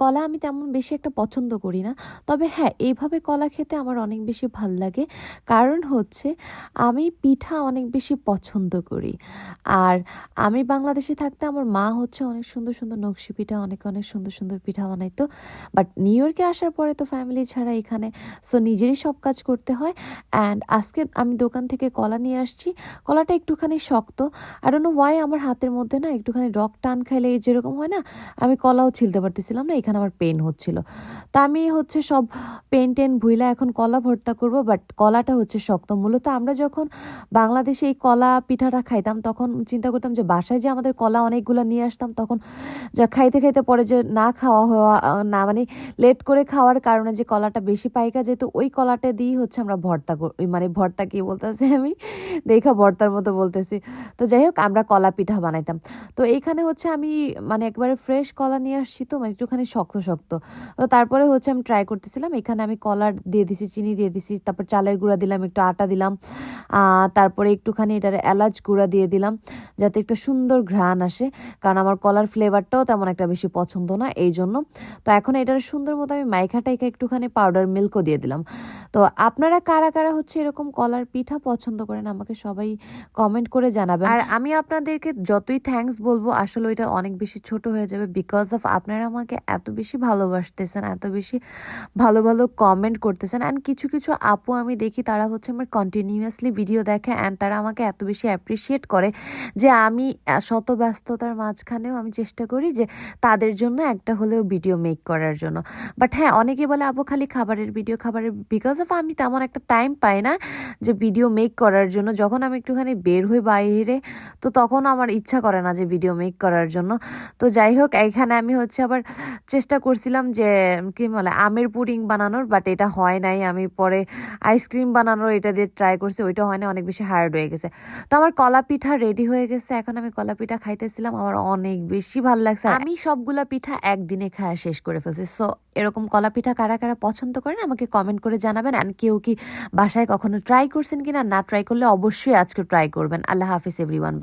কলা আমি তেমন বেশি একটা পছন্দ করি না। তবে হ্যাঁ এইভাবে কলা খেতে আমার অনেক বেশি ভালো লাগে। কারণ হচ্ছে আমি পিঠা অনেক বেশি পছন্দ করি। আর আমি বাংলাদেশে থাকতে আমার মা হচ্ছে অনেক সুন্দর সুন্দর নকশি পিঠা, অনেক অনেক সুন্দর সুন্দর পিঠা বানাইতো। বাট নিউ ইয়র্কে আসার পরে তো ফ্যামিলি ছাড়া এখানে সো নিজেরই সব কাজ করতে হয়। অ্যান্ড আজকে আমি দোকান থেকে কলা নিয়ে আসছি। কলাটা একটুখানি শক্ত। আর অন্য ওয়াই আমার হাতের মধ্যে না একটুখানি রক টান খাইলে যেরকম হয় না, আমি কলাও ছিলতে পারতেছিলাম না। এখানে আমার পেন হচ্ছিল। তা আমি হচ্ছে সব পেন টেন ভুইলা এখন কলা ভর্তা করব বাট কলাটা হচ্ছে শক্ত। মূলত আমরা যখন বাংলাদেশে এই কলা পিঠাটা খাইতাম, তখন চিন্তা করতাম যে বাসায় যে আমাদের কলা অনেকগুলো নিয়ে আসতাম, তখন যা খাইতে খাইতে পরে যে না খাওয়া হওয়া না মানে লেট করে খাওয়ার কারণে যে কলাটা বেশি পাইকা যেত, ওই কলাটা দিয়েই হচ্ছে আমরা ভর্তা মানে ভর্তা কি বলতেছি আমি? দেখা ভর্তার মতো বলতেছি। তো যাই হোক, আমরা কলা পিঠা বানাইতাম। তো এইখানে হচ্ছে আমি মানে একবারে ফ্রেশ কলা নিয়ে আসছি তো মানে একটুখানি শক্ত শক্ত তো তারপরে হচ্ছে আমি ট্রাই করতেছিলাম, এখানে আমি কলার দিয়ে দিছি, চিনি দিয়ে দিছি, তারপর চালের গুঁড়া দিলাম, একটু আটা দিলাম তারপরে একটুখানি এটার এলাচ গুঁড়া দিয়ে দিলাম, যাতে একটা সুন্দর ঘ্রাণ আসে, কারণ আমার কলার ফ্লেভারটাও তেমন একটা বেশি পছন্দ না, এই জন্য। তো এখন এটার সুন্দর মতো আমি মাইখা টাইখা একটুখানি পাউডার মিল্কও দিয়ে দিলাম। তো আপনারা কারা কারা হচ্ছে এরকম কলার পিঠা পছন্দ করেন, আমাকে সবাই কমেন্ট করে জানাবেন। আর আমি আপনাদেরকে যতই থ্যাঙ্কস বলব, আসলে ওইটা অনেক বেশি ছোট হয়ে যাবে বিকজ অফ আপনারা আমাকে এত বেশি ভালোবাসতেছেন, এত বেশি ভালো ভালো কমেন্ট করতেছেন অ্যান্ড কিছু কিছু আপু আমি দেখি তারা হচ্ছে আমার কন্টিনিউয়াসলি ভিডিও দেখে অ্যান্ড তারা আমাকে এত বেশি অ্যাপ্রিসিয়েট করে যে আমি শত ব্যস্ততার মাঝখানেও আমি চেষ্টা করি যে তাদের জন্য একটা হলেও ভিডিও মেক করার জন্য। বাট হ্যাঁ অনেকে বলে, আপু, খালি খাবারের ভিডিও খাবারের বিকজ অফ আমি তেমন একটা টাইম পাই না যে ভিডিও মেক করার জন্য। যখন আমি একটুখানি বের হই বাইরে, তো তখন আমার ইচ্ছা করে না যে ভিডিও মেক করার জন্য। তো যাই হোক এখানে আমি হচ্ছে আবার চেষ্টা করছিলাম যে, কি বলে, আমের পুডিং বানানোর বাট এটা হয় নাই। আমি পরে আইসক্রিম বানানোর এটা দিয়ে ট্রাই করছি, ওইটা হয় না অনেক বেশি হার্ড হয়ে গেছে। তো আমার কলা পিঠা রেডি হয়ে গেছে, এখন আমি কলা পিঠা খাইতেছিলাম, আমার অনেক বেশি ভালো লাগছে। আমি সবগুলা পিঠা একদিনে খাওয়া শেষ করে ফেলছি। সো এরকম কলা পিঠা কারা কারা পছন্দ করেন, আমাকে কমেন্ট করে জানাবেন। আর কেউ কি বাসায় কখনো ট্রাই করছেন কিনা, না ট্রাই করলে অবশ্যই আজকে ট্রাই করবেন। আল্লাহ হাফিজ এভরিওয়ান